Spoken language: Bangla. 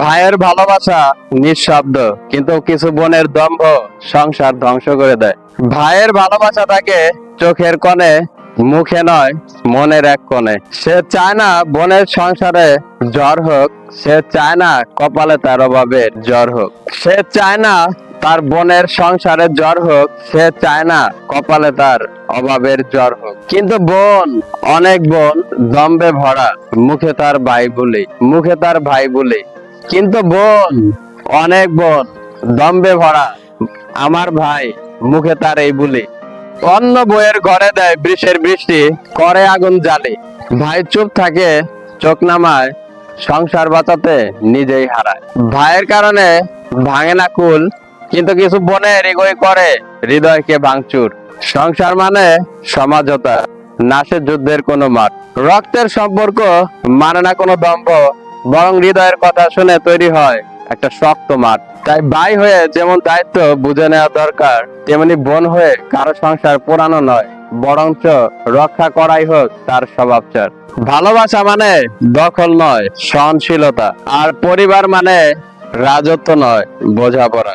ভাইয়ের ভালোবাসা নিঃশব্দ, কিন্তু কিছু বোনের দম্ভ সংসার ধ্বংস করে দেয়। ভাইয়ের ভালোবাসা তাকে চোখের কোণে, মুখে নয়, মনের এক কোণে। সে চায় না বোনের সংসারে জ্বর হোক, সে চায় না কপালে তার অভাবের জ্বর হোক। সে চায় না তার বোনের সংসারে জ্বর হোক, সে চায় না কপালে তার অভাবের জ্বর হোক। কিন্তু বোন, অনেক বোন দম্বে ভরা, মুখে তার ভাই বলে, মুখে তার ভাই বলে। কিন্তু বোন, অনেক বোন, দম্বে ভরা। আমার ভাই মুখে তার এই বলে। অন্য বইয়ের ঘরে দেয় বৃষের বৃষ্টি, করে আগুন জ্বালে। ভাই চুপ থাকে, চোখ নামায়, সংসার বাঁচাতে নিজেই হারায়। ভাইয়ের কারণে ভাঙে না কুল, কিন্তু কিছু বোনের এগোই করে, হৃদয়কে ভাঙচুর। সংসার মানে সমাজতা নাসে যুদ্ধের কোনো মাঠ। রক্তের সম্পর্ক মানে না কোনো দম্ভ বরং হৃদয়ের কথা শুনে তৈরি হয় একটা শক্ত মাঠ। তাই ভাই হয়ে যেমন দায়িত্ব বুঝে নেওয়া দরকার, তেমনি বোন হয়ে কারও সংসার পুরানো নয়, বরঞ্চ রক্ষা করাই হোক তার স্বভাবচার। ভালোবাসা মানে দখল নয়, সহনশীলতা, আর পরিবার মানে রাজত্ব নয়, বোঝাপড়া।